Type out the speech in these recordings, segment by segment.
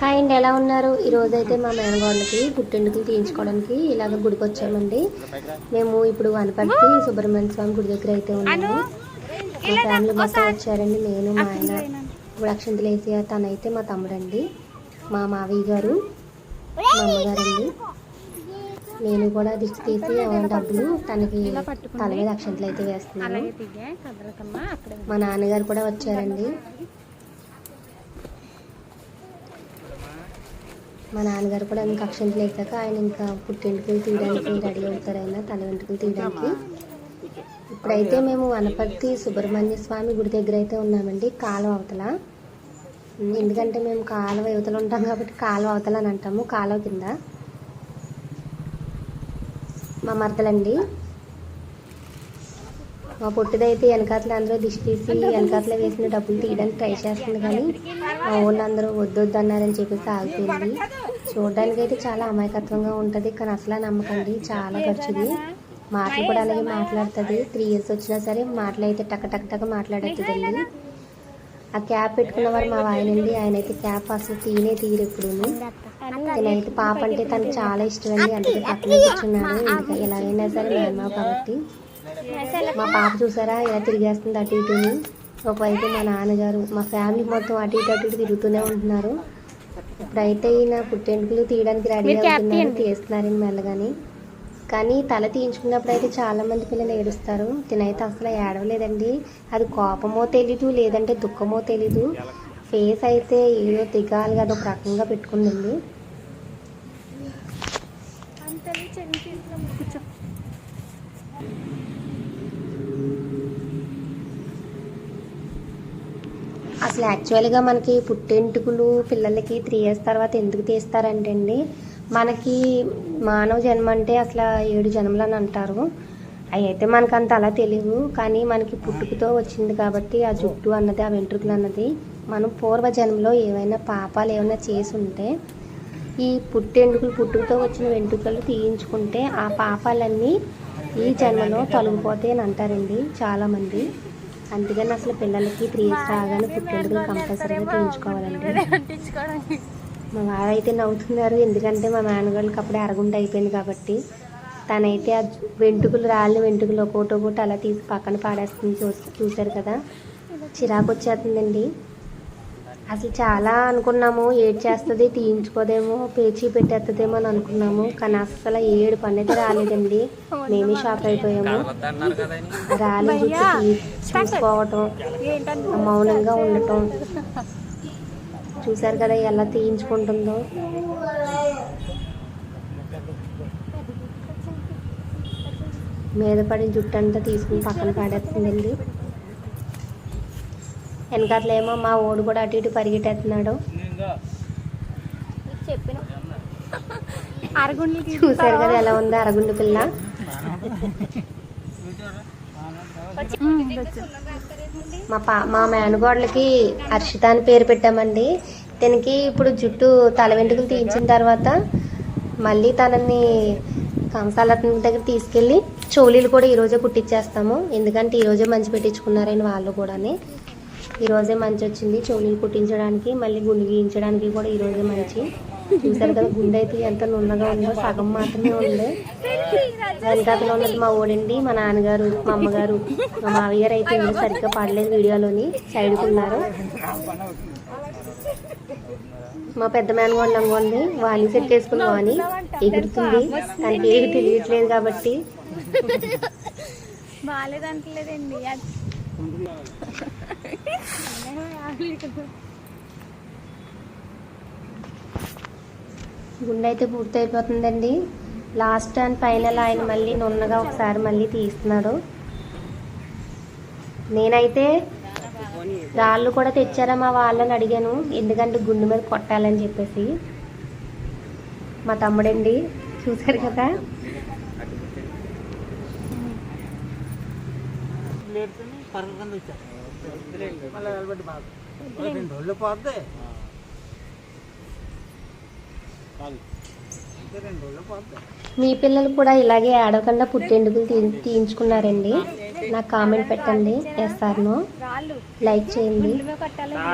Hi అండి ఎలా ఉన్నారు? ఈ రోజు అయితే మా మేనగోళ్ళకి పుట్టింటికి తీయించుకోవడానికి ఇలాగ గుడికి వచ్చామండి మేము ఇప్పుడు వనపర్తి సుబ్రహ్మణ్య స్వామి గుడి దగ్గర అయితే ఉన్నాము. మా ఫ్యామిలీ మొత్తం వచ్చారండి. నేను మా ఆయన ఇప్పుడు అక్షంతలు వేసి తనైతే మా తమ్ముడండి మా మావయ్య గారు మా అమ్మగారండి. నేను కూడా దిష్టి తీసి డబ్బులు తనకి తల మీద అక్షంతలు అయితే వేస్తున్నాను. మా నాన్నగారు కూడా వచ్చారండి. మా నాన్నగారు కూడా ఇంకా అక్షంతలు వేసాక ఆయన ఇంకా పుట్టింటికి తీయడానికి రెడీ అవుతారు ఆయన తల వెంట్రుకలు తీయడానికి ఇప్పుడైతే మేము వనపర్తి సుబ్రహ్మణ్య స్వామి గుడి దగ్గర అయితే ఉన్నామండి కాలువ అవతల. ఎందుకంటే మేము కాలువ యువతలు ఉంటాం కాబట్టి కాలువ అవతల అని అంటాము కాలువ కింద. మా మరదలండి. మా పొట్టిదైతే వెనకాతలు అందరూ దిష్టి తీసి వెనకాతలో వేసిన డబ్బులు తీయడానికి ట్రై చేస్తుంది కానీ మా ఊళ్ళో అందరూ వద్దొద్దు అన్నారని చెప్పేసి ఆగిపోయింది. చూడడానికి అయితే చాలా అమాయకత్వంగా ఉంటుంది కానీ అసలు నమ్మకండి చాలా ఖర్చుది. మాటలు కూడా అలాగే మాట్లాడుతుంది. త్రీ ఇయర్స్ వచ్చినా సరే మాటలు అయితే టక టక టక మాట్లాడుతుందండి ఆ క్యాప్ పెట్టుకున్నవారు మా ఆయనండి. ఆయన అయితే క్యాప్ అసలు తీనే తీరు ఎప్పుడు నేనైతే పాప అంటే తనకు చాలా ఇష్టం అండి అందుకే పక్కన కూర్చున్నాడు. ఇంకా ఎలాగైనా సరే మేనమావ కాబట్టి. మా పాప చూసారా? ఇలా తిరిగేస్తుంది అటు ఇటుని. ఒకవైపు మా నాన్నగారు మా ఫ్యామిలీ మొత్తం అటు ఇటు అటు ఇటు తిరుగుతూనే ఉంటున్నారు. ఇప్పుడైతే ఈయన పుట్టెంటుకలు తీయడానికి రెడీ అవుతున్నారు తీస్తున్నారండి మెల్లగాని. కానీ తల తీయించుకున్నప్పుడు అయితే చాలా మంది పిల్లలు ఏడుస్తారు. తినైతే అసలు ఏడవలేదండి. అది కోపమో తెలీదు లేదంటే దుఃఖమో తెలీదు. ఫేస్ అయితే ఏదో దిగాలి అదొక రకంగా పెట్టుకుందండి. అసలు యాక్చువల్గా మనకి పుట్టెంటుకులు పిల్లలకి త్రీ ఇయర్స్ తర్వాత ఎందుకు తీస్తారంటే అండి మనకి మానవ జన్మ అంటే అసలు ఏడు జన్మలు అని అంటారు. అవి అయితే మనకు అంత అలా తెలియదు. కానీ మనకి పుట్టుకతో వచ్చింది కాబట్టి ఆ జుట్టు అన్నది ఆ వెంట్రుకలు అన్నది మనం పూర్వ జన్మలో ఏవైనా పాపాలు ఏమైనా చేసి ఉంటే ఈ పుట్టెంటుకులు పుట్టుకతో వచ్చిన వెంట్రుకలు తీయించుకుంటే ఆ పాపాలన్నీ ఈ జన్మలో తొలగిపోతాయి అని అంటారండి చాలామంది. అందుకని అసలు పిల్లలకి త్రీ ఇయర్స్ రాగానే పుట్టెంటుకలు కంపల్సరీగా తీయించుకోవాలండి మా వారైతే నవ్వుతున్నారు. ఎందుకంటే మా మేనగాళ్ళకి అప్పుడే అరగుంట అయిపోయింది కాబట్టి. తనైతే ఆ వెంట్రుకలు రాళ్ళ వెంట్రుకలు ఒకటి ఒకటి అలా తీసి పక్కన పాడేస్తుంది చూ చూశారు కదా. చిరాకు వచ్చేస్తుందండి. అసలు చాలా అనుకున్నాము ఏడ్ చేస్తుంది తీయించుకోదేమో పేచీ పెట్టేస్తుందేమో అని అనుకున్నాము. కానీ అస్సలు ఏడు పని అయితే రాలేదండి. మేమే షాక్ అయిపోయాము. రాలి జుట్టు తీ- చూసుకోవటం మౌనంగా ఉండటం. చూశారు కదా ఎలా తీయించుకుంటుందో. మీద పడిన జుట్టు అంతా తీసుకుని పక్కన పాడేస్తుందండి. వెనకాతలేమో మా ఓడు కూడా అటు ఇటు పరిగెట్టేస్తున్నాడు. చెప్పిన అరగుండ్లు చూశారు కదా ఎలా ఉందో అరగుండు పిల్ల. మా పా మా మేనగోడలకి హర్షిత అని పేరు పెట్టామండి. దీనికి ఇప్పుడు జుట్టు తల వెంట్రుకలు తీయించిన తర్వాత మళ్ళీ తనని కంసాలత్న దగ్గర తీసుకెళ్ళి చోలీలు కూడా ఈరోజే కుట్టించేస్తాము ఎందుకంటే ఈరోజే మంచి పెట్టించుకున్నారని వాళ్ళు కూడాని. ఈరోజే మంచి వచ్చింది. చెవులు కుట్టించడానికి మళ్ళీ గుండు గీయించడానికి కూడా ఈరోజే మంచి. చూసారు కదా గుండె అయితే ఎంత నున్నగా ఉందో సగం మాత్రమే ఉంది వెనకాతలో ఉన్నది మా ఓడండి మా నాన్నగారు మా అమ్మగారు మా మావయ్య గారు అయితే ఇంకా సరిగ్గా పడలేదు వీడియోలోని సైడ్కున్నారు మా పెద్ద మేనగోండి అనుకోండి వాణి సెట్ చేసుకున్న అని ఎగురుతుంది తనకి ఏది తెలియట్లేదు కాబట్టి. బాగాలేదంటలేదండి గుండె అయితే పూర్తి అయిపోతుందండి లాస్ట్ అండ్ ఫైనల్ ఆయన మళ్ళీ నున్నగా ఒకసారి మళ్ళీ తీస్తున్నాడు నేనైతే రాళ్ళు కూడా తెచ్చారా మా వాళ్ళని అడిగాను. ఎందుకంటే గుండె మీద కొట్టాలని చెప్పేసి. మా తమ్ముడండి చూశారు కదా? రెండు పోద్ది రెండు రోజులు పోద్ది మీ పిల్లలు కూడా ఇలాగే ఆడకుండా పుట్టెండుకులు తీ తీయించుకున్నారండి. నాకు కామెంట్ పెట్టండి ఎస్ ఆర్ నో కాళ్ళు లైక్ చేయండి.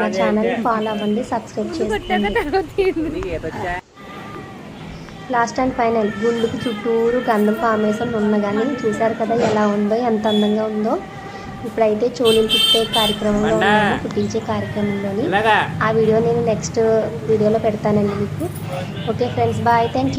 మా ఛానల్ ఫాలో అవ్వండి సబ్స్క్రైబ్ చేసుకోండి. వచ్చా లాస్ట్ అండ్ ఫైనల్ గుండుకు చుట్టూరు గంధం పామేసం ఉన్న కానీ చూశారు కదా ఎలా ఉందో ఎంత అందంగా ఉందో. ఇప్పుడైతే చోళీలు కుట్టే కార్యక్రమంలో కుట్టించే కార్యక్రమంలోని. ఆ వీడియో నేను నెక్స్ట్ వీడియోలో పెడతానండి మీకు. Okay friends bye. Thank you